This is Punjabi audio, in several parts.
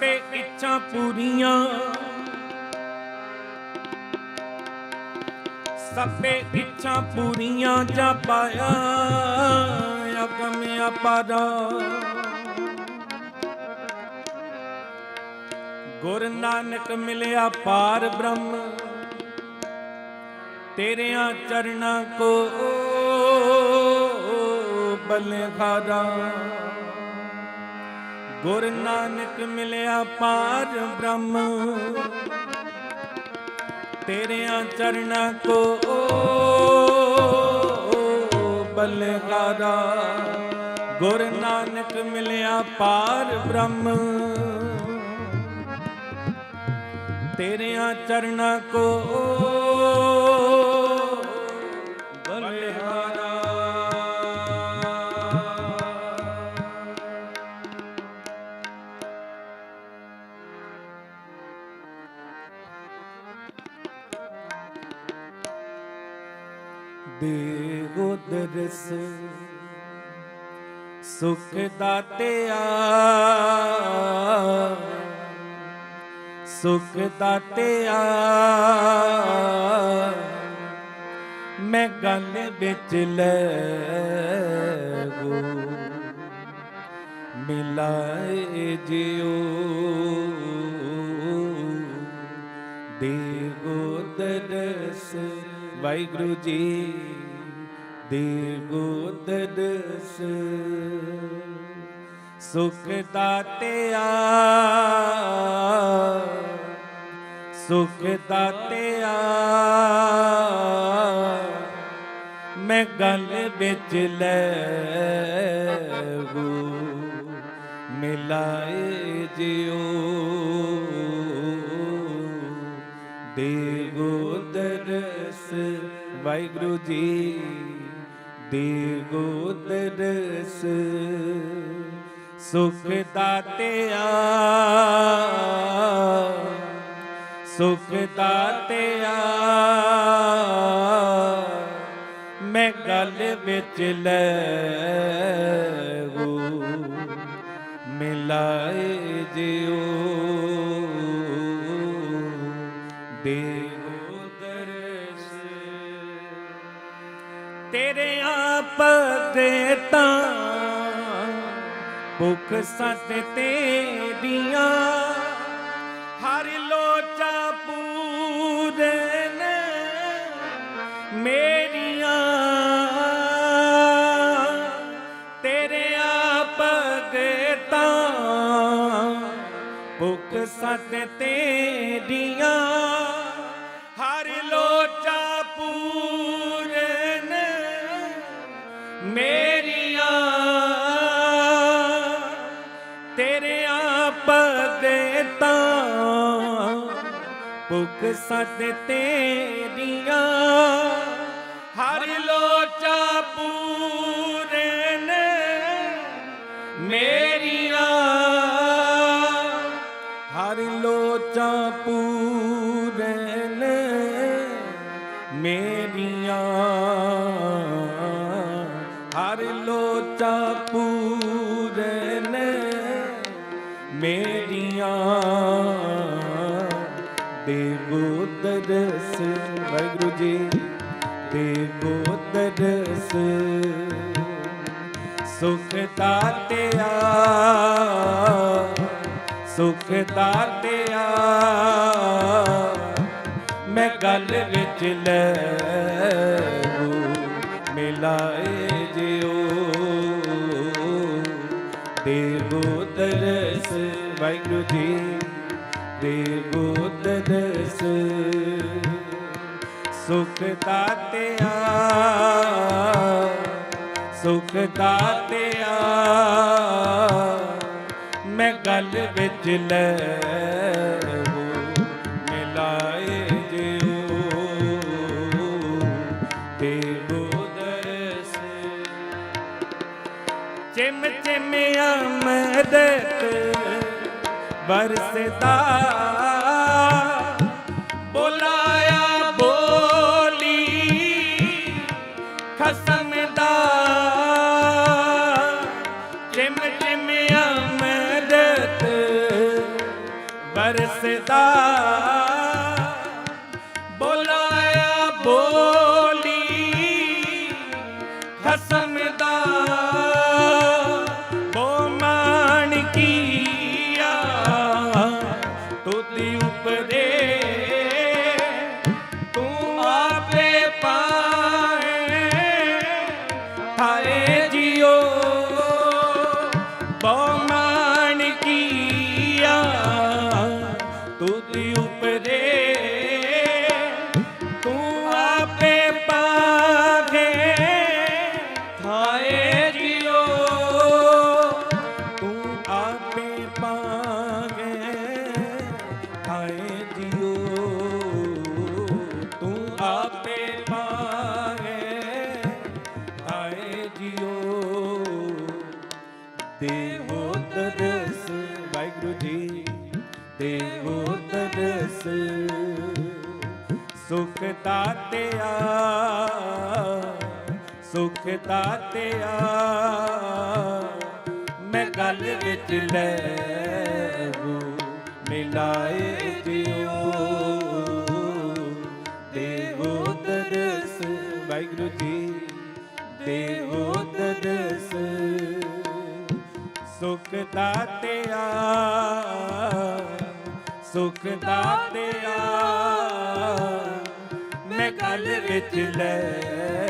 ਤੇ ਇੱਛਾ ਪੂਰੀਆਂ। ਸਭੇ ਇੱਛਾ ਪੂਰੀਆਂ ਜਾ ਪਾਇਆ ਅਗਮ ਅਪਾਰਾ ਗੁਰ ਨਾਨਕ ਮਿਲਿਆ ਪਾਰ ਬ੍ਰਹਮ, ਤੇਰਿਆਂ ਚਰਨਾਂ ਕੋ ਬਲਿਹਾਰਾ। ਗੁਰ ਨਾਨਕ ਮਿਲਿਆ ਪਾਰ ਬ੍ਰਹਮ। ਤੇਰਿਆਂ ਚਰਨਾਂ ਕੋ ਬਲਿਹਾਰਾ। ਗੁਰ ਨਾਨਕ ਮਿਲਿਆ ਪਾਰ ਬ੍ਰਹਮ। ਤੇਰਿਆਂ ਚਰਨਾਂ ਕੋ ਸੁਖ ਦਾਤਿਆ ਸੁਖ ਦਾਤਿਆ ਮੈਂ ਗੱਲ ਵਿੱਚ ਲੈ ਗੋ ਮਿਲਾਏ ਜਿਉ। ਦੇਗੋ ਦਰਸ ਵਾਹਿਗੁਰੂ ਜੀ। ਦੇਗੋ ਦਰਸ ਸੁਖ ਦਾਤਿਆ ਸੁਖ ਦਾਤਿਆ ਮੈਂ ਗੱਲ ਵਿੱਚ ਲੈ ਗੋ ਮਿਲਾਏ ਜਿਉ ਦੇਗੋ ਦਰਸ ਵਾਹਿਗੁਰੂ ਜੀ ਦੇਗੋ ਦਰਸ ਸੁਖ ਦਾਤਿਆ ਸੁਖ ਦਾਤਿਆ। ਮੈਂ ਗੱਲ ਵਿੱਚ ਲੈ ਤਾਂ ਭੁਖ ਸਤ ਤੇਰੀਆਂ। ਹਰ ਲੋਚਾ ਪੂਰਨ ਮੇਰੀਆਂ। ਤੇਰੇ ਆਪ ਦੇ ਤਾਂ ਭੁਖ ਸਤ ਤੇਰੀਆਂ। ਤੇਰੇ ਆਪ ਦੇ ਤਾਂ ਭੁਖ ਸਤ ਤੇਰੀਆਂ। ਹਰ ਲੋਚਾ ਪੂਰਨ ਮੇਰੀਆਂ। ਹਰ ਲੋਚਾ ਪੂਰਨ ਮੇਰੀਆਂ। ਹਰ ਲੋਚਾ ਸੁਖ ਦਾਤਿਆ ਸੁਖ ਦਾਤਿਆ ਮੈਂ ਗੱਲ ਵਿੱਚ ਲੈ ਗੋ ਮਿਲਾਏ ਜਿਉ। ਦੇਵੋ ਦਰਸ ਵਾਹਿਗੁਰੂ ਜੀ, ਦੇਵੋ ਦਰਸ ਸੁਖ ਦਾਤਿਆ ਸੁਖ ਦਾਤਿਆ। ਮੈਂ ਗੱਲ ਵਿੱਚ ਲੈ ਮਿਲਾਏ ਜਿਉ। ਦੇਵੋ ਦਰਸ ਚਿਮ ਚਿਮ ਅਮਰਤ ਬਰਸਦਾ ਵਰਸਦਾ ਹਾਏ ਜਿਓ, ਤੂੰ ਆਪੇ ਪਾਗੇ ਹਾਏ ਜਿਓ, ਤੂੰ ਆਪੇ ਪਾਗੇ ਹਾਏ ਜਿਓ ਦੇਵੋ ਦਰਸ ਵਾਹਿਗੁਰੂ ਜੀ ਦੇਵੋ ਦਰਸ ਸੁਖ ਦਾਤਿਆ ਸੁਖ ਦਾਤਿਆ ਮੈਂ ਗੱਲ ਵਿੱਚ ਲੈਵੋ ਮਿਲਾਏ ਜਿਓ ਦੇਵੋ ਦਰਸ ਵਾਹਿਗੁਰੂ ਜੀ, ਦੇਵੋ ਦਰਸ ਸੁਖ ਦਾਤਿਆ ਸੁਖ ਦਾਤਿਆ ਮੈਂ ਗੱਲ ਵਿੱਚ ਲੈ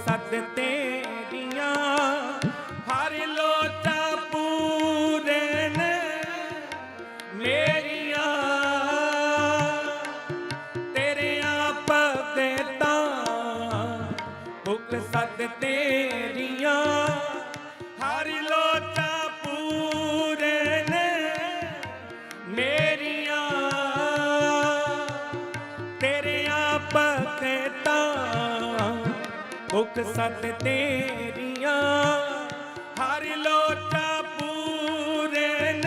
ਸੱਦ ਤੇਰੀਆਂ ਹਰ ਲੋਚਾ ਪੂਰਨ ਮੇਰੀਆਂ ਤੇਰੇ ਆਪ ਤੇ ਤਾਂ ਭੁੱਖ ਸੱਦ ਤੇਰੀਆਂ ਭੁੱਖ ਸੱਤ ਤੇਰੀਆਂ, ਹਰ ਲੋਟਾ ਪੂਰਨ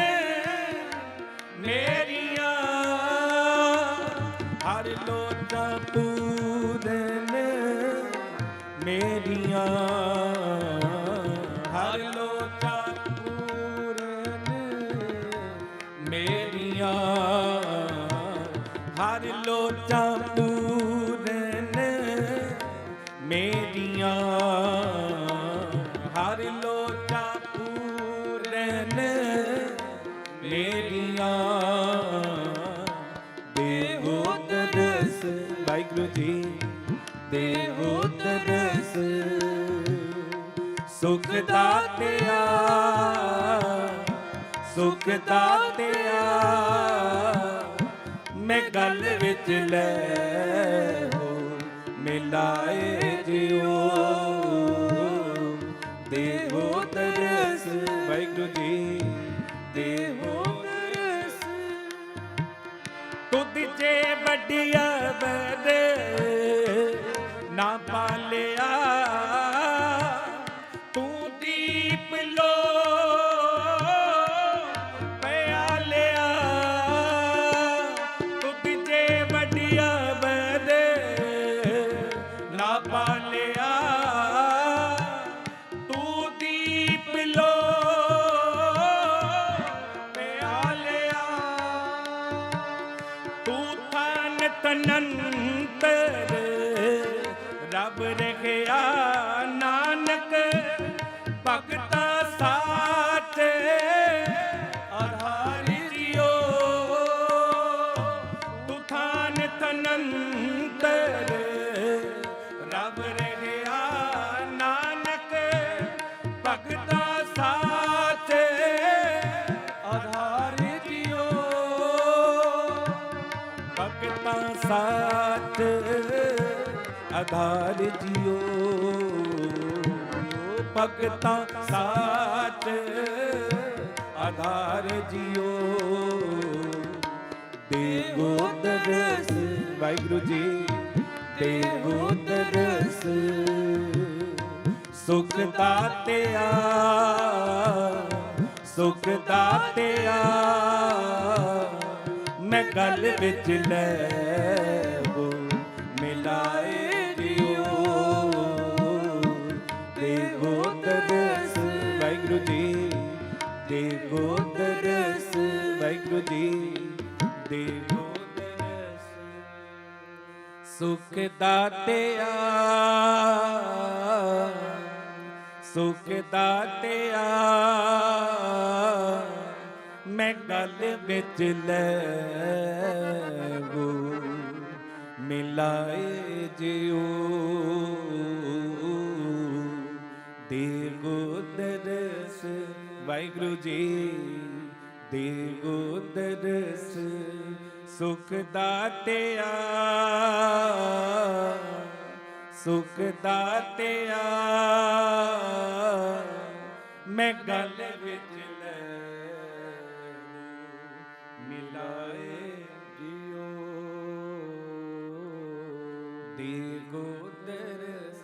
ਮੇਰੀਆਂ। ਹਰ ਲੋਟਾ ਪੂਰਨ ਮੇਰੀਆਂ। ਹਰ ਲੋਟਾ ਪੂਰਨ ਮੇਰੀਆਂ। ਹਰ ਲੋਚਾਂ ਦੇਵੋ ਦਰਸ ਸੁਖ ਦਾਤਿਆ ਸੁਖ ਦਾਤਿਆ, ਮੈਂ ਗੱਲ ਵਿੱਚ ਲੈ ਹੋ ਮਿਲਾਏ ਜਿਓ ਦੇਵੋ ਦਰਸ ਵਾਹਿਗੁਰੂ ਜੀ ਦੇਵੋ ਦਰਸ ਤੁਧ ਜੇ ਵੱਡਿਆ ਬਦ ਨਾ ਪਾਲਿਆ। ਤੂੰ ਦੀਪ ਲੋ ਪਿਆਲਿਆ। ਤੂੰ ਜੇ ਵੱਡਿਆ ਬਦ ਨਾ ਪਾਲਿਆ। ਤੂੰ ਦੀਪ ਲੋ ਪਿਆਲਿਆ। ਤੂੰ ਥਨ ਤਨੰਤਰ ਰੱਬ ਰਖਿਆ ਨਾਨਕ ਭਗਤਾ ਸਾਚ ਆਧਾਰ ਜਿਓ ਤੂੰ ਤਨੰਤਰ ਆਧਾਰ ਜਿਓ ਭਗਤਾਂ ਸਾਚ ਆਧਾਰ ਜਿਓ ਦੇਵੋ ਦਰਸ ਵਾਹਿਗੁਰੂ ਜੀ, ਦੇਵੋ ਦਰਸ ਸੁਖ ਦਾਤਿਆ ਸੁਖ ਦਾਤਿਆ। ਮੈਂ ਗੱਲ ਵਿੱਚ ਲੈ ਵਿੱਚ ਲੈਵੋ। ਮਿਲਾਏ ਜਿਉ। ਦੇਗੋ ਦਰਸ ਵਾਹਿਗੁਰੂ ਜੀ। ਦੇਗੋ ਦਰਸ ਸੁਖ ਦਾਤਿਆ ਸੁਖ ਦਾਤਿਆ ਮੈਂ ਗੱਲ ਵਿੱਚ ਲੈ ਮਿਲਾਏ ਜਿਉ। ਦੇਗੋ ਦਰਸ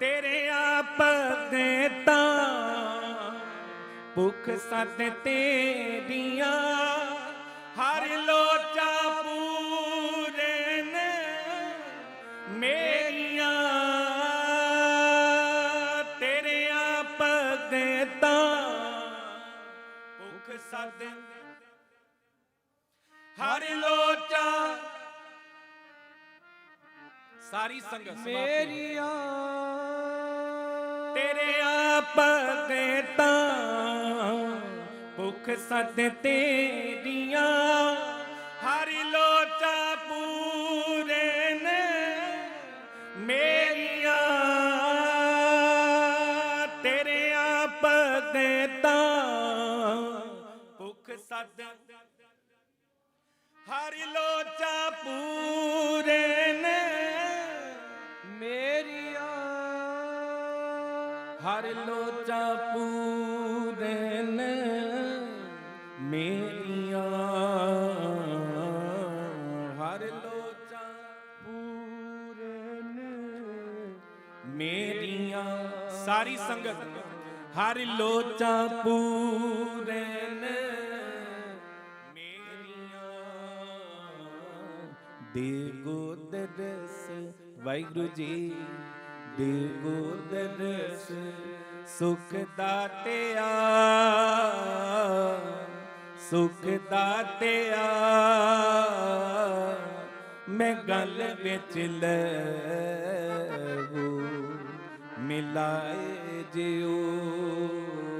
ਤੇਰੇ ਆਪ ਦੇ ਤਾਂ ਭੁੱਖ ਸਤ ਤੇਰੀਆਂ ਹਰ ਲੋਚਾ ਪੂਰੇ ਨੇ ਮੇਰੀਆਂ। ਤੇਰੇ ਆਪ ਦੇ ਤਾਂ ਭੁੱਖ ਸਤ ਹਰ ਲੋਚਾ। ਸਾਰੀ ਸੰਗਤ ਮੇਰੀਆਂ ਤੇਰੇ ਆਪ ਦੇ ਤਾਂ ਭੁੱਖ ਸਦ ਤੇਰੀਆਂ। ਹਰੀ ਲੋਚਾ ਹਰੀ ਲੋਚਾ ਪੂਰੇ ਨੇ। ਮੇਰੀਆਂ ਹਰ ਲੋਚਾ ਪੂਰਨ ਮੇਰੀਆਂ ਹਰ ਲੋਚਾ ਪੂਰਨ ਮੇਰੀਆਂ ਸਾਰੀ ਸੰਗਤ। ਹਰ ਲੋਚਾ ਪੂਰਨ ਦੇ ਗੋਦ ਰਸ ਵਾਹਿਗੁਰੂ ਜੀ ਦੇ ਗੋਦ ਰਸ ਸੁਖ ਦਾਤਿਆ ਸੁਖ ਦਾਤਿਆ ਮੈਂ ਗੱਲ ਵਿੱਚ ਲੈਵੋ ਮਿਲਾਏ ਜਿਉ।